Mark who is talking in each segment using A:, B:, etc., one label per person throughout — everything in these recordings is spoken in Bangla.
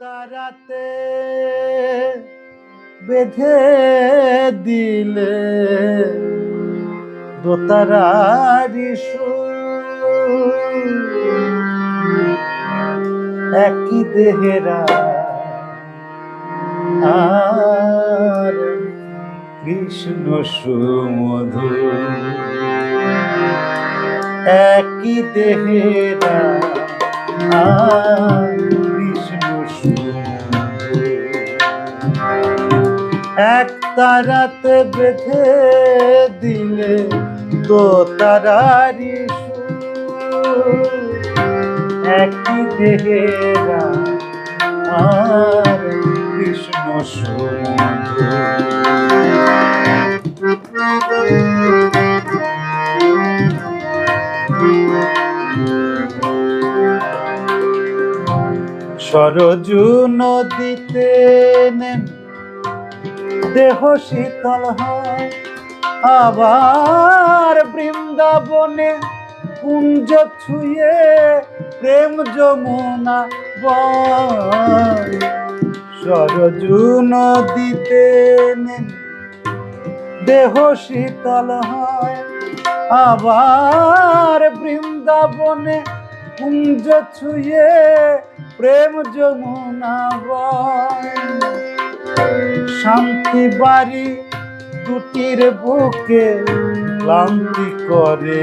A: তারাতে বেঁধে দিলে দোতারারি একই দেহেরা আর কৃষ্ণ সুমধু একই দেহেরা আর এক তারাতে বেঁধে দিলে তো তারারি একই দেহেরা আর কৃষ্ণ সরজু নদীতে নেন দেহ শীতল হয়। আবার বৃন্দাবনে কুঞ্জ ছুঁয়ে প্রেম যমুনা বয়। সরজু নদীতে দেহ শীতল হয়। আবার বৃন্দাবনে কুঞ্জ ছুঁয়ে প্রেম যমুনা বয়। শান্তি বাড়ি দুটির বুকে ক্লান্তি করে।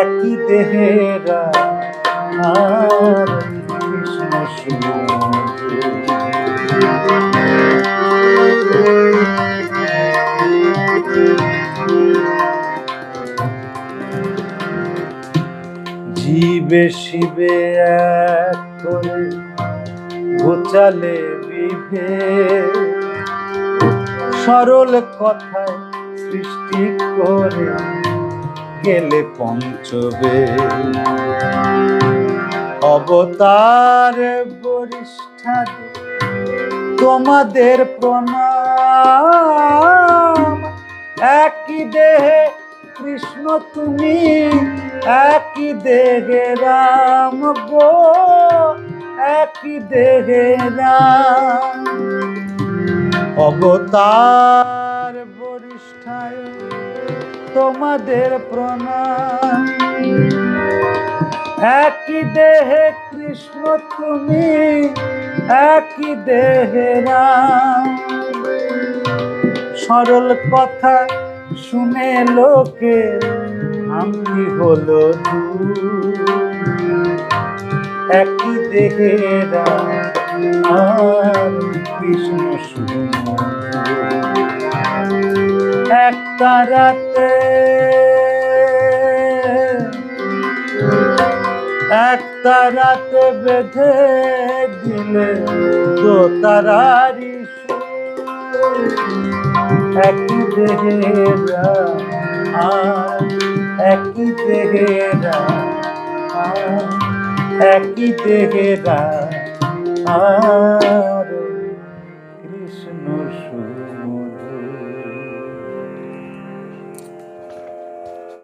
A: একই দেহেরা জীবে শিবে এক করে ঘোচালে বিভে সরল কথায় সৃষ্টি করে গেলে পঞ্চবে অবতার বরিষ্ঠা তোমাদের প্রণাম। একই দেহে কৃষ্ণ তুমি, একই দেহে রাম গো। একই দেহে অবতার বরিষ্ঠায় তোমাদের প্রণাম। একই দেহে কৃষ্ণ তুমি, একই দেহে রাম। সরল কথা শুনে লোকে আমি হলো একই দেহে আর কৃষ্ণ। এক তারাতে এক তারাতে বেঁধে দিলে তো তারারি। একই দেহেরা আর একই দেহেরা আর একই দেহেরা আর কৃষ্ণ সুর।